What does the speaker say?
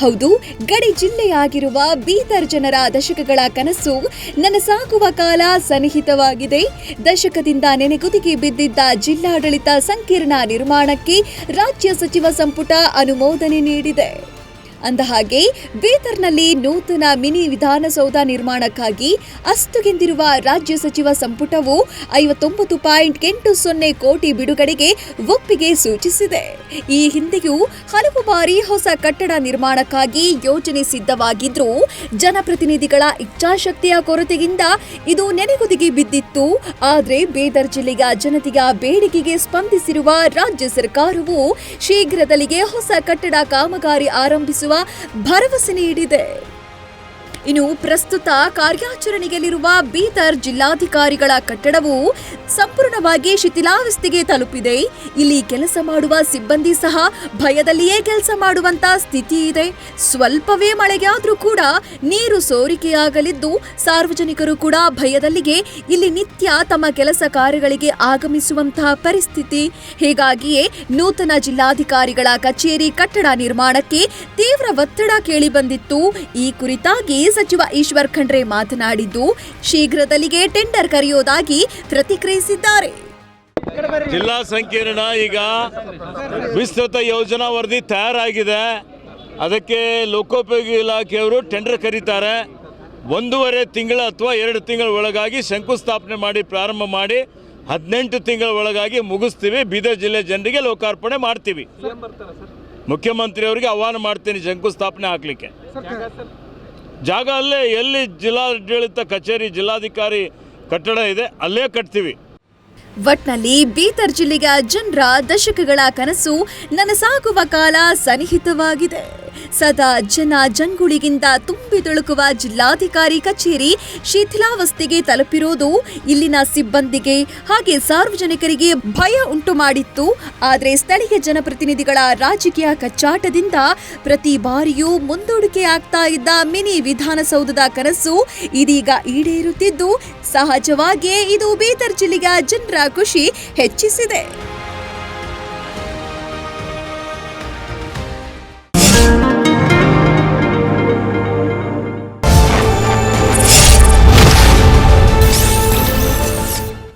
ಹೌದು, ಗಡಿ ಜಿಲ್ಲೆಯಾಗಿರುವ ಬೀದರ್ ಜನರ ದಶಕಗಳ ಕನಸು ನನಸಾಗುವ ಕಾಲ ಸನ್ನಿಹಿತವಾಗಿದೆ ದಶಕದಿಂದ ನೆನೆಗುದಿಗೆ ಬಿದ್ದಿದ್ದ ಜಿಲ್ಲಾಡಳಿತ ಸಂಕೀರ್ಣ ನಿರ್ಮಾಣಕ್ಕೆ ರಾಜ್ಯ ಸಚಿವ ಸಂಪುಟ ಅನುಮೋದನೆ ನೀಡಿದೆ. ಅಂದಹಾಗೆ ಬೀದರ್ನಲ್ಲಿ ನೂತನ ಮಿನಿ ವಿಧಾನಸೌಧ ನಿರ್ಮಾಣಕ್ಕಾಗಿ ಅಸ್ತುಗೆಂದಿರುವ ರಾಜ್ಯ ಸಚಿವ ಸಂಪುಟವು ಐವತ್ತೊಂಬತ್ತು ಪಾಯಿಂಟ್ ಎಂಟು ಸೊನ್ನೆ ಕೋಟಿ ಬಿಡುಗಡೆಗೆ ಒಪ್ಪಿಗೆ ಸೂಚಿಸಿದೆ. ಈ ಹಿಂದೆಯೂ ಹಲವು ಬಾರಿ ಹೊಸ ಕಟ್ಟಡ ನಿರ್ಮಾಣಕ್ಕಾಗಿ ಯೋಜನೆ ಸಿದ್ಧವಾಗಿದ್ರೂ ಜನಪ್ರತಿನಿಧಿಗಳ ಇಚ್ಛಾಶಕ್ತಿಯ ಕೊರತೆಯಿಂದ ಇದು ನೆನೆಗುದಿಗೆ ಬಿದ್ದಿತ್ತು. ಆದರೆ ಬೀದರ್ ಜಿಲ್ಲೆಯ ಜನತೆಯ ಬೇಡಿಕೆಗೆ ಸ್ಪಂದಿಸಿರುವ ರಾಜ್ಯ ಸರ್ಕಾರವು ಶೀಘ್ರದಲ್ಲಿಯೇ ಹೊಸ ಕಟ್ಟಡ ಕಾಮಗಾರಿ ಆರಂಭಿಸುವ ಭರವಸೆ ನೀಡಿದೆ. ಇನ್ನು ಪ್ರಸ್ತುತ ಕಾರ್ಯಾಚರಣೆಯಲ್ಲಿರುವ ಬೀದರ್ ಜಿಲ್ಲಾಧಿಕಾರಿಗಳ ಕಟ್ಟಡವು ಸಂಪೂರ್ಣವಾಗಿ ಶಿಥಿಲಾವಸ್ಥೆಗೆ ತಲುಪಿದೆ. ಇಲ್ಲಿ ಕೆಲಸ ಮಾಡುವ ಸಿಬ್ಬಂದಿ ಸಹ ಭಯದಲ್ಲಿಯೇ ಕೆಲಸ ಮಾಡುವಂತ ಸ್ಥಿತಿ ಇದೆ. ಸ್ವಲ್ಪವೇ ಮಳೆಯಾದರೂ ಕೂಡ ನೀರು ಸೋರಿಕೆಯಾಗಲಿದ್ದು ಸಾರ್ವಜನಿಕರು ಕೂಡ ಭಯದಲ್ಲಿಗೆ ಇಲ್ಲಿ ನಿತ್ಯ ತಮ್ಮ ಕೆಲಸ ಕಾರ್ಯಗಳಿಗೆ ಆಗಮಿಸುವಂತಹ ಪರಿಸ್ಥಿತಿ. ಹೀಗಾಗಿಯೇ ನೂತನ ಜಿಲ್ಲಾಧಿಕಾರಿಗಳ ಕಚೇರಿ ಕಟ್ಟಡ ನಿರ್ಮಾಣಕ್ಕೆ ತೀವ್ರ ಒತ್ತಡ ಕೇಳಿಬಂದಿತ್ತು ಈ ಕುರಿತಾಗಿ ಸಚಿವ ಈಶ್ವರ್ ಖಂಡ್ರೆ ಮಾತನಾಡಿದ್ದು ಶೀಘ್ರದಲ್ಲಿಯೇ ಟೆಂಡರ್ ಕರೆಯೋದಾಗಿ ಪ್ರತಿಕ್ರಿಯಿಸಿದ್ದಾರೆ. ಜಿಲ್ಲಾ ಸಂಕೀರ್ಣ ಈಗ ವಿಸ್ತೃತ ಯೋಜನಾ ವರದಿ ತಯಾರಾಗಿದೆ. ಅದಕ್ಕೆ ಲೋಕೋಪಯೋಗಿ ಇಲಾಖೆಯವರು ಟೆಂಡರ್ ಕರೀತಾರೆ. ಒಂದೂವರೆ ತಿಂಗಳ ಅಥವಾ ಎರಡು ತಿಂಗಳ ಒಳಗಾಗಿ ಶಂಕುಸ್ಥಾಪನೆ ಮಾಡಿ ಪ್ರಾರಂಭ ಮಾಡಿ ಹದಿನೆಂಟು ತಿಂಗಳ ಒಳಗಾಗಿ ಮುಗಿಸ್ತೀವಿ. ಬೀದರ್ ಜಿಲ್ಲೆ ಜನರಿಗೆ ಲೋಕಾರ್ಪಣೆ ಮಾಡ್ತೀವಿ. ಮುಖ್ಯಮಂತ್ರಿಯವರಿಗೆ ಆಹ್ವಾನ ಮಾಡ್ತೀನಿ ಶಂಕುಸ್ಥಾಪನೆ ಹಾಕ್ಲಿಕ್ಕೆ ಜಾಗ ಅಲ್ಲೇ ಎಲ್ಲಿ ಜಿಲ್ಲಾಡಳಿತ ಕಚೇರಿ ಜಿಲ್ಲಾಧಿಕಾರಿ ಕಟ್ಟಡ ಇದೆ, ಅಲ್ಲೇ ಕಟ್ತೀವಿ. ಒಟ್ನಲ್ಲಿ ಬೀದರ್ ಜಿಲ್ಲೆಯ ಜನರ ದಶಕಗಳ ಕನಸು ನನಸಾಗುವ ಕಾಲ ಸನ್ನಿಹಿತವಾಗಿದೆ ಸದಾ ಜನ ಜಂಗುಳಿಗಿಂತ ತುಂಬಿ ತುಳುಕುವ ಜಿಲ್ಲಾಧಿಕಾರಿ ಕಚೇರಿ ಶಿಥಿಲಾವಸ್ಥೆಗೆ ತಲುಪಿರೋದು ಇಲ್ಲಿನ ಸಿಬ್ಬಂದಿಗೆ ಹಾಗೆ ಸಾರ್ವಜನಿಕರಿಗೆ ಭಯ ಉಂಟು ಮಾಡಿತ್ತು. ಆದರೆ ಸ್ಥಳೀಯ ಜನಪ್ರತಿನಿಧಿಗಳ ರಾಜಕೀಯ ಕಚ್ಚಾಟದಿಂದ ಪ್ರತಿ ಬಾರಿಯೂ ಮುಂದೂಡಿಕೆ ಆಗ್ತಾ ಇದ್ದ ಮಿನಿ ವಿಧಾನಸೌಧದ ಕನಸು ಇದೀಗ ಈಡೇರುತ್ತಿದ್ದು, ಸಹಜವಾಗಿಯೇ ಇದು ಬೀದರ್ ಜಿಲ್ಲೆಯ ಜನರ ಖುಷಿ ಹೆಚ್ಚಿಸಿದೆ.